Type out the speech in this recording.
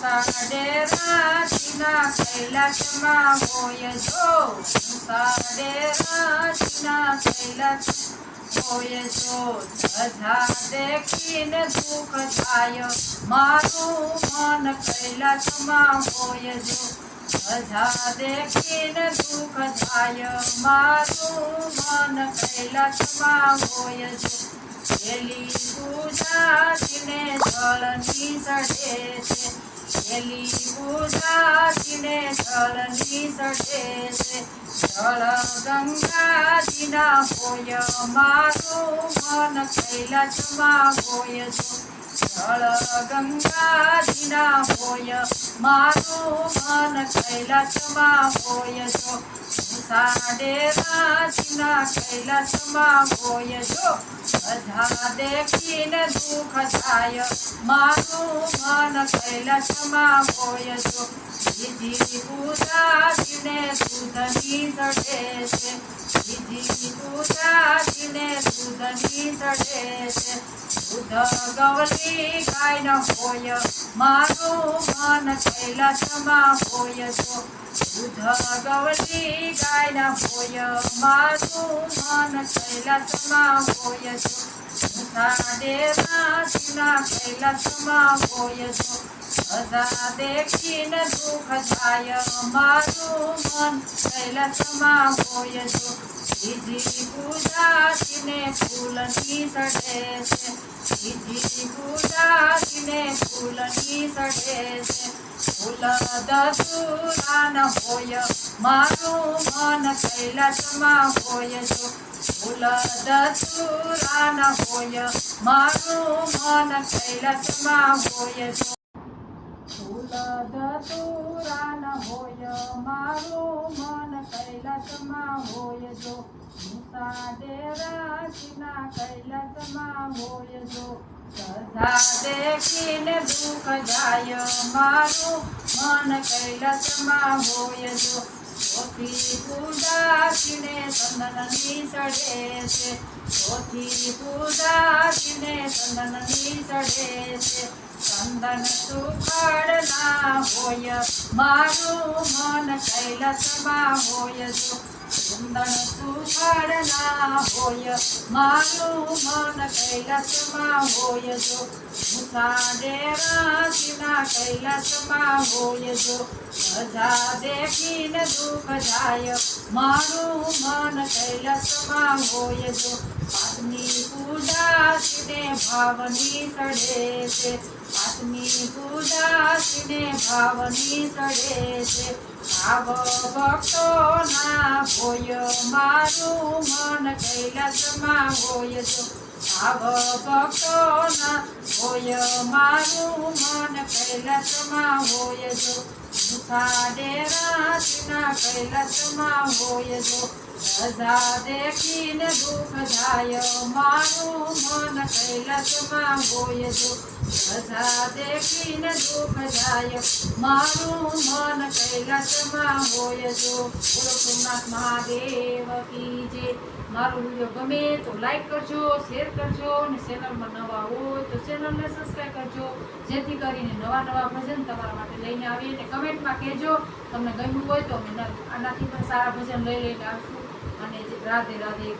સાડે રાજીના કૈલાસમાં હોય જો. સાડે રાજીના કૈલાસ હોય જો. ધજા દેખીને દુઃખ થાય. મારું મન કૈલાસમાં હોય જો. ધજા દેખીને દુઃખ થાય. મારું મન કૈલાસમાં હોય જો. એલી પૂજાજીને જળની ચડે છે. એલી પૂજાજીને જળની ચડે છે જળ ગંગાજીના હોય મારું મન કૈલાસમાં હોય જો જળ ગંગાજીના હોય મારું મન કૈલાસમાં હોય જો સાડે રાજીના કૈલાસમાં હોય જો બધા દેખીને દુઃખ થાય. મારું મન કૈલાસમાં હોય જો વિધિ પૂજાજીને દૂધની ચડે છે. દીધી પૂજાજીને દૂધની ચડે છે. દૂધ ગવલી ગાયનો હોય, મારું મન કૈલાસમાં હોય જો દૂધ ગવલી ગાયના હોય, મારું મન કૈલાસમાં હોય જો સાડે રાજીના કૈલાસમાં હોય જો બધા દેખીને દુઃખ થાય, મારું મન કૈલાસમાં હોય જો બીજી પૂજાજીને ફૂલની સડે છે. બીજી પૂજાજીને ફૂલની સડે છે. ફૂલ દસુરાન હોય, મારું મન કૈલાસમાં હોય છો ફૂલ દસુરાન હોય, મારું મન કૈલાસમાં હોય છો ફૂલ દસુરાન હોય, મારું મન કૈલાસમાં હોય જો. મૂસા રાજીના કૈલાસમાં હોય જો. સદા દેખીને દુઃખ જાય મારું. મન કૈલાસમાં હોય જો. ચોથી ઉદાસીને ચંદનની ચડે છે. ચડે છે ચંદન સુખડના હોય, મારું મન કૈલાસમાં હોય જો. ચંદન સુખડના હોય, મારું મન કૈલાસમાં હોય જો. મુસાડે રાજીના કૈલાસમાં હોય જો. સજા દેખીને દુઃખ જાય, મારું મન કૈલાસમાં હોય જો. આત્મી પૂજા ભાવની ચડે છે. આત્મી પૂજા શિને ભાવની ચડે છે. ભાવ ભક્તોના હોય મારું મન કૈલાસમાં હોય જો ભાવ ભક્તોના હોય મારું મન કૈલાસમાં હોય જો મુખાડે રાજીના કૈલાસમાં હોય જો રજા દેખીને દુઃખ જાય મારું મન કૈલાસમાં હોય જો રજા દેખીને દુઃખ જાય મારું મન કૈલાસમાં હોય જો બોલો સોમનાથ મહાદેવ જય મારો ગમે તો લાઈક કરજો શેર કરજો અને ચેનલમાં નવા હોય તો ચેનલને સબસ્ક્રાઈબ કરજો જેથી કરીને નવા નવા ભજન તમારા માટે લઈને આવીએ અને કમેન્ટમાં કહેજો તમને ગમ્યું હોય તો અમે આનાથી પણ સારા ભજન લઈ લઈને આવશું અને રાધે રાધે